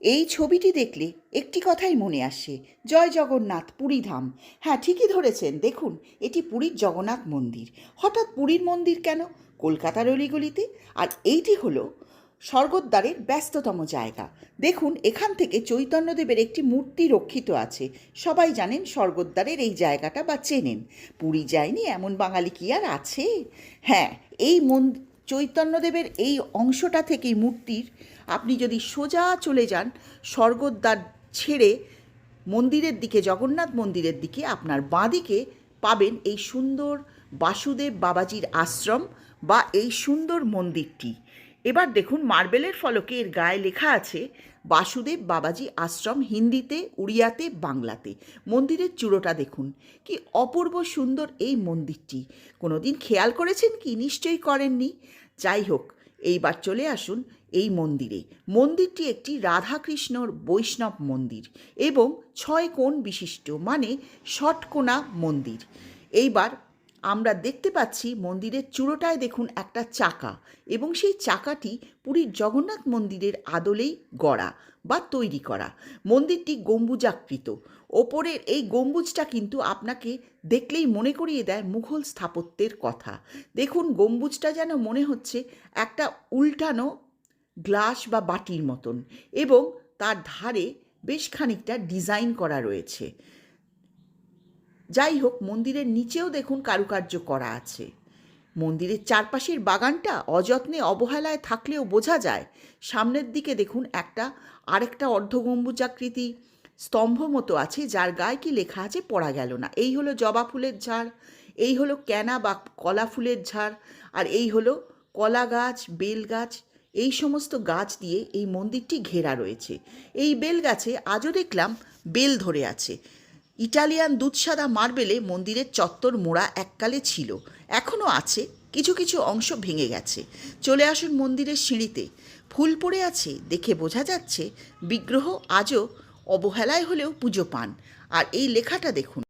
এই ছবিটি দেখলে একটি কথাই মনে আসে, জয় জগন্নাথ পুরীধাম হ্যাঁ ঠিকই ধরেছেন। দেখুন, এটি পুরীর জগন্নাথ মন্দির। হঠাৎ পুরীর মন্দির কেন? কলকাতার অলিগলিতে? আর এইটি হলো স্বর্গদ্বারের ব্যস্ততম জায়গা। দেখুন, এখান থেকে চৈতন্যদেবের একটি মূর্তি রক্ষিত আছে। সবাই জানেন স্বর্গদ্বারের এই জায়গাটা বা চেনেন। পুরী যায়নি এমন বাঙালি কি আর আছে? হ্যাঁ এই মন চৈতন্যদেবের এই অংশটা থেকেই মূর্তির, আপনি যদি সোজা চলে যান, স্বর্গদ্বার ছেড়ে মন্দিরের দিকে, জগন্নাথ মন্দিরের দিকে, আপনার বাঁদিকে পাবেন এই সুন্দর বাসুদেব বাবাজির আশ্রম বা এই সুন্দর মন্দিরটি। এবার দেখুন, মার্বেলের ফলকে এর গায়ে লেখা আছে, বাসুদেব বাবাজি আশ্রম হিন্দিতে, উড়িয়াতে, বাংলাতে। মন্দিরের চূড়োটা দেখুন, কি অপূর্ব সুন্দর এই মন্দিরটি। কোনোদিন খেয়াল করেছেন কি? নিশ্চয়ই করেননি। যাই হোক, এইবার চলে আসুন এই মন্দিরে। মন্দিরটি একটি রাধাকৃষ্ণর বৈষ্ণব মন্দির এবং ছয় কোণ বিশিষ্ট মানে ষটকোণা মন্দির। এইবার আমরা দেখতে পাচ্ছি মন্দিরের চূড়োটায় দেখুন একটা চাকা এবং সেই চাকাটি পুরীর জগন্নাথ মন্দিরের আদলেই গড়া। বা তৈরি করা। মন্দিরটি গম্বুজাকৃত। ওপরের এই গম্বুজটা কিন্তু আপনাকে দেখলেই মনে করিয়ে দেয় মুঘল স্থাপত্যের কথা। দেখুন গম্বুজটা যেন মনে হচ্ছে একটা উল্টানো গ্লাস বা বাটির মতন এবং তার ধারে বেশ খানিকটা ডিজাইন করা রয়েছে। যাই হোক, মন্দিরের নিচেও দেখুন কারুকার্য করা আছে। মন্দিরের চারপাশের বাগানটা অযত্নে অবহেলায় থাকলেও বোঝা যায়, সামনের দিকে দেখুন একটা, আরেকটা অর্ধগম্বুজাকৃতি স্তম্ভ মতো আছে যার গায়ে কি লেখা আছে পড়া গেল না। এই হলো জবা ফুলের ঝাড়, এই হলো ক্যানা বা কলা ফুলের ঝাড়, আর এই হলো কলা গাছ, বেল গাছ, এই সমস্ত গাছ দিয়ে এই মন্দিরটি ঘেরা রয়েছে। এই বেল গাছে আজও দেখলাম বেল ধরে আছে। ইটালিয়ান দুধসাদা মার্বেলে মন্দিরের চত্বর মোড়া এককালে ছিল। এখনও আছে, কিছু কিছু অংশ ভেঙে গেছে। চলে আসুন মন্দিরের সিঁড়িতে। ফুল পড়ে আছে, দেখে বোঝা যাচ্ছে বিগ্রহ আজও অবহেলায় হলেও পুজো পান। আর এই লেখাটা দেখুন।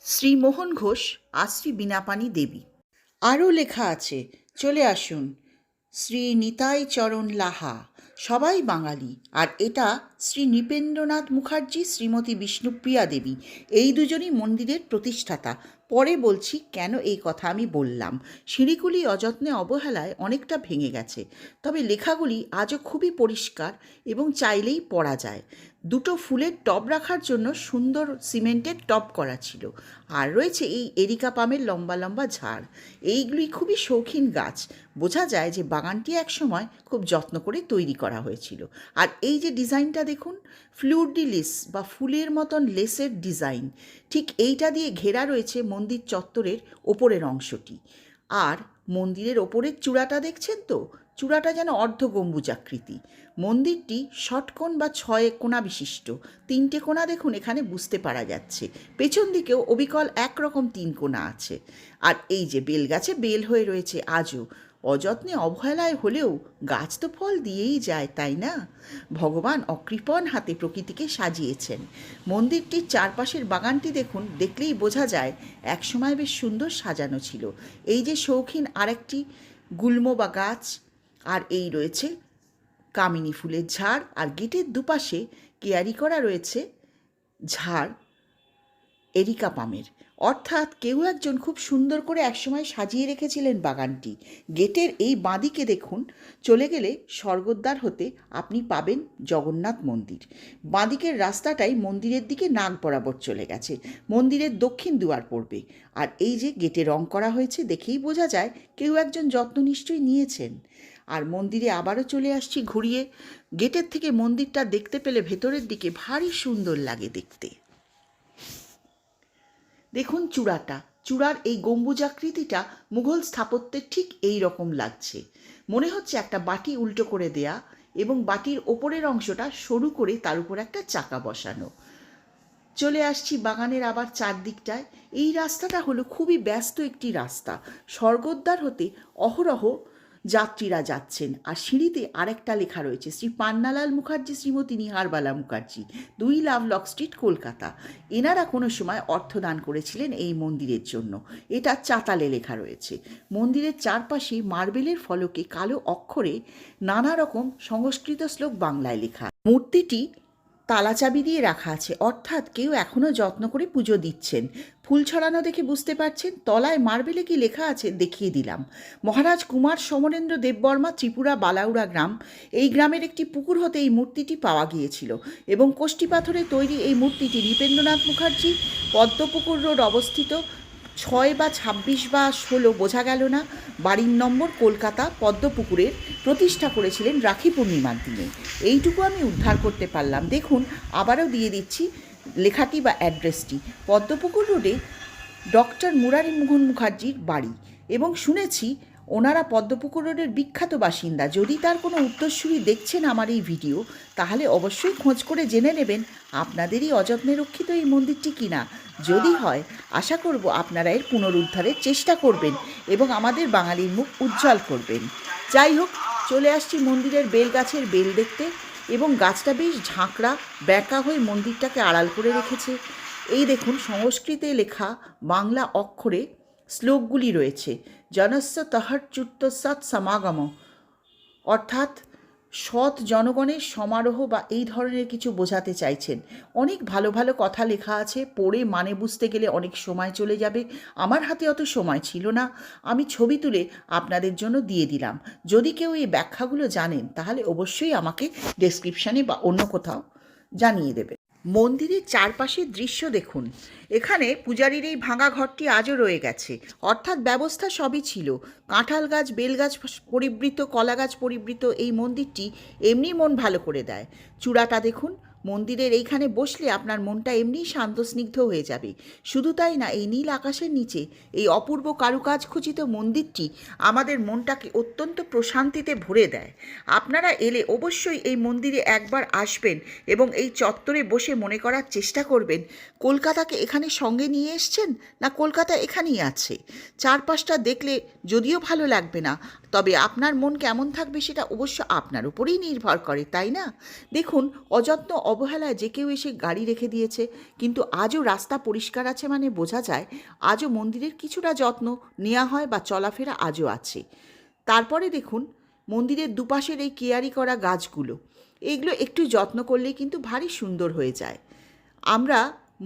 শ্রী মোহন ঘোষ, আশ্রী শ্রী বীণাপাণি দেবী। আরও লেখা আছে, চলে আসুন। শ্রী নিতাই চরণ লাহা। সবাই বাঙালি। আর এটা শ্রী নৃপেন্দ্রনাথ মুখার্জি, শ্রীমতী বিষ্ণুপ্রিয়া দেবী। এই দুজনই মন্দিরের প্রতিষ্ঠাতা। পরে বলছি, কেন এই কথা আমি বললাম? সিঁড়িগুলি অযত্নে অবহেলায় অনেকটা ভেঙে গেছে। তবে লেখাগুলি আজও খুবই পরিষ্কার এবং চাইলেই পড়া যায়। দুটো ফুলের টব রাখার জন্য সুন্দর সিমেন্টের টব করা ছিল। আর রয়েছে এই এরিকা পামের লম্বা লম্বা ঝাড়। এইগুলি খুবই শৌখিন গাছ। বোঝা যায় যে বাগানটি একসময় খুব যত্ন করে তৈরি করা হয়েছিল। আর এই যে ডিজাইনটা দেখুন ফ্লুডি লেস বা ফুলের মতন লেসের ডিজাইন। ঠিক এইটা দিয়ে ঘেরা রয়েছে মন্দির চত্বরের ওপরের অংশটি। আর মন্দিরের ওপরের চূড়াটা দেখছেন তো? চূড়াটা যেন অর্ধ গম্বুজাকৃতি মন্দিরটি ষটকোণ বা ছয় কোণা বিশিষ্ট। তিনটে কোণা দেখুন, এখানে বুঝতে পারা যাচ্ছে। পেছন দিকেও অবিকল একরকম তিন কোণা আছে। আর এই যে বেল গাছে বেল হয়ে রয়েছে আজও। অযত্নে অবহেলায় হলেও গাছ তো ফল দিয়েই যায়, তাই না? ভগবান অকৃপণ হাতে প্রকৃতিকে সাজিয়েছেন। মন্দিরটির চারপাশের বাগানটি দেখুন, দেখলেই বোঝা যায় একসময় বেশ সুন্দর সাজানো ছিল। এই যে শৌখিন আরেকটি গুল্ম বা গাছ, আর এই রয়েছে কামিনী ফুলের ঝাড়, আর গেটের দুপাশে কেয়ারি করা রয়েছে ঝাড় এরিকা পামের। অর্থাৎ কেউ একজন খুব সুন্দর করে একসময় সাজিয়ে রেখেছিলেন বাগানটি। গেটের এই বাঁদিকে দেখুন, চলে গেলে স্বর্গদ্বার হতে আপনি পাবেন জগন্নাথ মন্দির। বাঁদিকের রাস্তাটাই মন্দিরের দিকে নাক বরাবর চলে গেছে, মন্দিরের দক্ষিণ দুয়ার পড়বে। আর এই যে গেটে রং করা হয়েছে, দেখেই বোঝা যায় কেউ একজন যত্ন নিশ্চয়ই নিয়েছেন। আর মন্দিরে আবারও চলে আসছি ঘুরিয়ে। গেটের থেকে মন্দিরটা দেখতে পেলে ভেতরের দিকে ভারী সুন্দর লাগে দেখতে। দেখুন চূড়াটা। চূড়ার এই গম্বুজাকৃতিটা মুঘল স্থাপত্যের ঠিক এই রকম লাগছে। মনে হচ্ছে একটা বাটি উল্টো করে দেয়া এবং বাটির ওপরের অংশটা সরু করে তার উপর একটা চাকা বসানো। চলে আসছি বাগানের আবার চারদিকটায়। এই রাস্তাটা হলো খুবই ব্যস্ত একটি রাস্তা। স্বর্গদ্বার হতে অহরহ যাত্রীরা যাচ্ছেন। আর সিঁড়িতে আরেকটা লেখা রয়েছে, শ্রী পান্নালাল মুখার্জি, শ্রীমতী নিহারবালা মুখার্জি, দুই লাভলক স্ট্রিট, কলকাতা। এনারা কোনো সময় অর্থদান করেছিলেন এই মন্দিরের জন্য। এটা চাতালে লেখা রয়েছে। মন্দিরের চারপাশে মার্বেলের ফলকে কালো অক্ষরে নানা রকম সংস্কৃত শ্লোক বাংলায় লেখা। মূর্তিটি তালা চাবি দিয়ে রাখা আছে। অর্থাৎ কেউ এখনও যত্ন করে পুজো দিচ্ছেন। ফুল ছড়ানো দেখে বুঝতে পারছেন, তলায় মার্বেলে কি লেখা আছে দেখিয়ে দিলাম। মহারাজ কুমার সমরেন্দ্র দেববর্মা ত্রিপুরা বালাউড়া গ্রাম, এই গ্রামের একটি পুকুর হতে এই মূর্তিটি পাওয়া গিয়েছিল এবং কোষ্টি পাথরে তৈরি এই মূর্তিটি নৃপেন্দ্রনাথ মুখার্জি পদ্মপুকুর রোড অবস্থিত। ছয় বা ছাব্বিশ বা ষোলো বোঝা গেল না, বাড়ির নম্বর কলকাতা পদ্মপুকুরের প্রতিষ্ঠা করেছিলেন রাখি পূর্ণিমার দিনে। এইটুকু আমি উদ্ধার করতে পারলাম। দেখুন, আবারও দিয়ে দিচ্ছি লেখাটি বা অ্যাড্রেসটি। পদ্মপুকুর রোডে ডক্টর মুরারি মোহন মুখার্জির বাড়ি এবং শুনেছি ওনারা পদ্মপুকুর রোডের বিখ্যাত বাসিন্দা। যদি তার কোনো উত্তরসূরি দেখছেন আমার এই ভিডিও, তাহলে অবশ্যই খোঁজ করে জেনে নেবেন আপনাদেরই অযত্নে রক্ষিত এই মন্দিরটি কিনা। যদি হয়, আশা করব আপনারা এর পুনরুদ্ধারের চেষ্টা করবেন এবং আমাদের বাঙালির মুখ উজ্জ্বল করবেন। যাই হোক, চলে আসছি মন্দিরের বেল গাছের বেল দেখতে এবং গাছটা বেশ ঝাঁকড়া, ব্যাকা হয়ে মন্দিরটাকে আড়াল করে রেখেছে। এই দেখুন, সংস্কৃতে লেখা বাংলা অক্ষরে শ্লোকগুলি রয়েছে। জনস্য তহচ্যুত্ত সৎ সমাগম। অর্থাৎ সৎ জনগণের সমারোহ বা এই ধরনের কিছু বোঝাতে চাইছেন। অনেক ভালো ভালো কথা লেখা আছে, পড়ে মানে বুঝতে গেলে অনেক সময় চলে যাবে। আমার হাতে অত সময় ছিল না। আমি ছবি তুলে আপনাদের জন্য দিয়ে দিলাম। যদি কেউ এই ব্যাখ্যাগুলো জানেন, তাহলে অবশ্যই আমাকে ডেসক্রিপশানে বা অন্য কোথাও জানিয়ে দেবে। মন্দিরের চারপাশের দৃশ্য দেখুন। এখানে পূজারীর এই ভাঙা ঘরটি আজও রয়ে গেছে। অর্থাৎ ব্যবস্থা সবই ছিল। কাঁঠাল গাছ, বেল গাছ পরিবৃত, কলা গাছ পরিবৃত এই মন্দিরটি এমনি মন ভালো করে দেয়। চূড়াটা দেখুন মন্দিরের এইখানে বসলে আপনার মনটা এমনিই শান্ত স্নিগ্ধ হয়ে যাবে। শুধু তাই না, এই নীল আকাশের নিচে এই অপূর্ব কারুকাজ খচিত মন্দিরটি আমাদের মনটাকে অত্যন্ত প্রশান্তিতে ভরে দেয়। আপনারা এলে অবশ্যই এই মন্দিরে একবার আসবেন এবং এই চত্বরে বসে মনে করার চেষ্টা করবেন, কলকাতাকে এখানে সঙ্গে নিয়ে এসছেন না কলকাতা এখানেই আছে? চারপাশটা দেখলে যদিও ভালো লাগবে না তবে আপনার মন কেমন থাকবে সেটা অবশ্য আপনার উপরেই নির্ভর করে, তাই না? দেখুন, অযত্ন অবহেলায় যে কেউ এসে গাড়ি রেখে দিয়েছে, কিন্তু আজও রাস্তা পরিষ্কার আছে মানে বোঝা যায়, আজও মন্দিরের কিছুটা যত্ন নেওয়া হয় বা চলাফেরা আজও আছে। তারপরে দেখুন, মন্দিরের দুপাশের এই কেয়ারি করা গাছগুলো, এগুলো একটু যত্ন করলেই কিন্তু ভারী সুন্দর হয়ে যায়। আমরা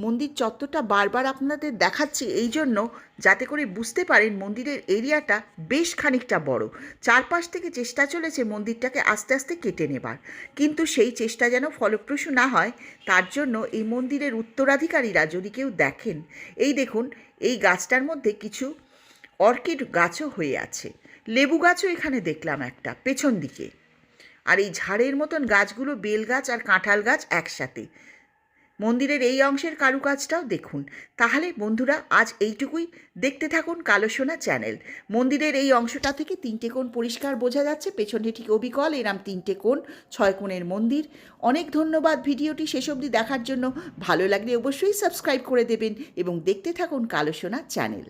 মন্দির চত্বরটা বারবার আপনাদের দেখাচ্ছি, এই জন্য যাতে করে বুঝতে পারেন মন্দিরের এরিয়াটা বেশ খানিকটা বড়। চারপাশ থেকে চেষ্টা চলেছে মন্দিরটাকে আস্তে আস্তে কেটে নেবার। কিন্তু সেই চেষ্টা যেন ফলপ্রসূ না হয়, তার জন্য এই মন্দিরের উত্তরাধিকারীরা যদি কেউ দেখেন, এই দেখুন, এই গাছটার মধ্যে কিছু অর্কিড গাছও হয়ে আছে। লেবু গাছও এখানে দেখলাম একটা, পেছন দিকে। আর এই ঝাড়ের মতন গাছগুলো, বেল গাছ আর কাঁঠাল গাছ একসাথে। মন্দিরের এই অংশের কারুকাজটাও দেখুন। তাহলে বন্ধুরা, আজ এইটুকুই। দেখতে থাকুন কালো সোনা চ্যানেল। মন্দিরের এই অংশটা থেকে তিনটে কোণ পরিষ্কার বোঝা যাচ্ছে। পেছনে ঠিক অবিকল, এরাম তিনটে কোণ, ছয় কোণের মন্দির। অনেক ধন্যবাদ ভিডিওটি শেষ অবধি দেখার জন্য। ভালো লাগলে অবশ্যই সাবস্ক্রাইব করে দেবেন এবং দেখতে থাকুন কালোসোনা চ্যানেল।